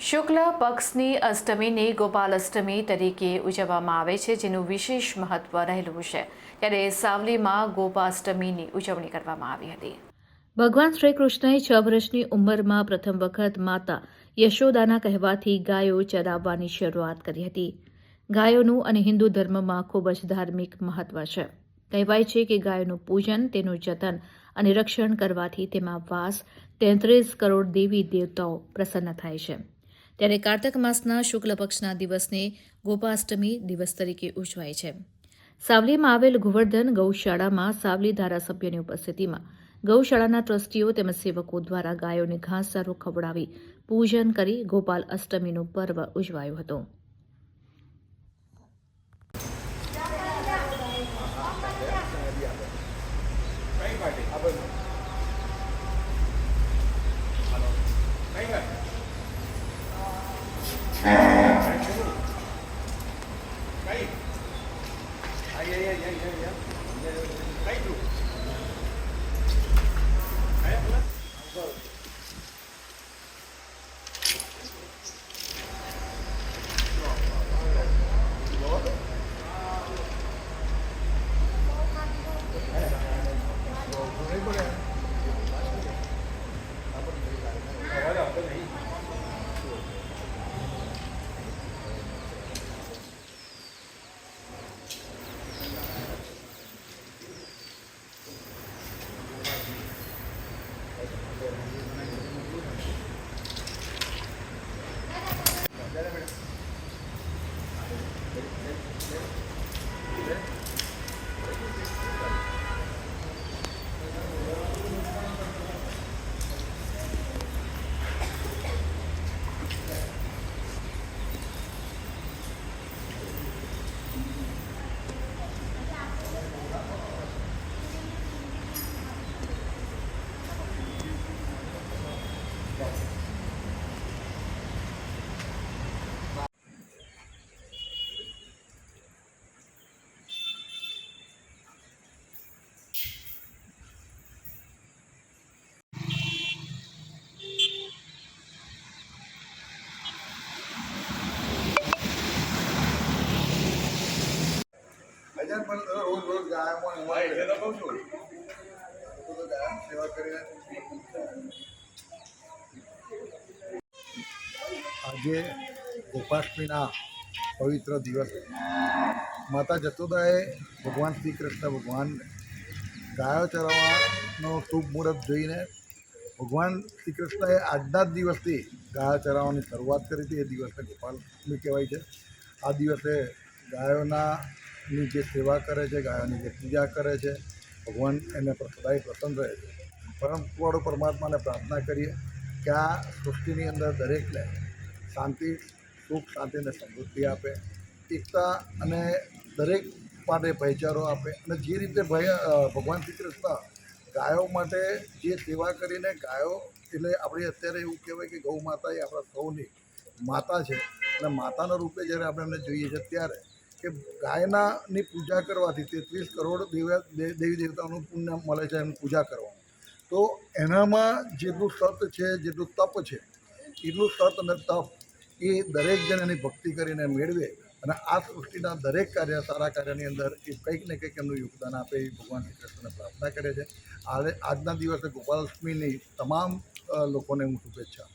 શુક્લ પક્ષની અષ્ટમીને ગોપાલ અષ્ટમી તરીકે ઉજવવામાં આવે છે, જેનું વિશેષ મહત્વ રહેલું છે. ત્યારે સાવલીમાં ગોપાષ્ટમીની ઉજવણી કરવામાં આવી હતી. ભગવાન શ્રી કૃષ્ણએ છ વર્ષની ઉંમરમાં પ્રથમ વખત માતા યશોદાના કહેવાથી ગાયો ચરાવવાની શરૂઆત કરી હતી. ગાયોનું અને હિન્દુ ધર્મમાં ખૂબ જ ધાર્મિક મહત્વ છે. કહેવાય છે કે ગાયોનું પૂજન, તેનું જતન અને રક્ષણ કરવાથી તેમાં વાસ, તેત્રીસ કરોડ દેવી દેવતાઓ પ્રસન્ન થાય છે. ત્યારે કારતક માસના શુક્લ પક્ષના દિવસને ગોપાષ્ટમી દિવસ તરીકે ઉજવાય છે. સાવલીમાં આવેલ ગોવર્ધન ગૌશાળામાં સાવલી ધારાસભ્યની ઉપસ્થિતિમાં ગૌશાળાના ટ્રસ્ટીઓ તેમજ સેવકો દ્વારા ગાયોને ઘાસચારો ખવડાવી પૂજન કરી ગોપાલ અષ્ટમીનું પર્વ ઉજવાયું હતું. えー આજે ગોપાષ્ટમીના પવિત્ર દિવસ. માતા જતોદાએ ભગવાન શ્રી કૃષ્ણ ભગવાન ગાયો ચરાવવાનો શુભ મુહૂર્ત જોઈને ભગવાન શ્રી કૃષ્ણએ આજના જ દિવસથી ગાયો ચરાવવાની શરૂઆત કરી હતી. એ દિવસે ગોપાષ્ટમી કહેવાય છે. આ દિવસે ગાયોના ની જે સેવા કરે છે, ગાયોની જે પૂજા કરે છે, ભગવાન એને સદાય પ્રસન્ન રહે છે. પરમ કૃપાળુ પરમાત્માને પ્રાર્થના કરીએ કે આ સૃષ્ટિની અંદર દરેકને શાંતિ, સુખ, શાંતિ અને સમૃદ્ધિ આપે, એકતા અને દરેક માટે ભાઈચારો આપે અને જે રીતે ભાઈ ભગવાન શ્રી કૃષ્ણ ગાયો માટે જે સેવા કરીને ગાયો, એટલે આપણે અત્યારે એવું કહેવાય કે ગૌ માતા એ આપણા સૌની માતા છે. અને માતાના રૂપે જ્યારે આપણે એમને જોઈએ છે ત્યારે કે ગાયનાની પૂજા કરવાથી તેત્રીસ કરોડ દેવ દેવી દેવતાઓનું પુણ્ય મળે છે એની પૂજા કરવાનું તો એનામાં જેટલું સત છે, જેટલું તપ છે, એટલું સત અને તપ એ દરેક જણ એની ભક્તિ કરીને મેળવે અને આ સૃષ્ટિના દરેક કાર્ય, સારા કાર્યની અંદર એ કંઈક ને કંઈક એમનું યોગદાન આપે એ ભગવાન શ્રી કૃષ્ણને પ્રાર્થના કરે છે આજે આજના દિવસે ગોપાલક્ષ્મીની તમામ લોકોને હું શુભેચ્છા.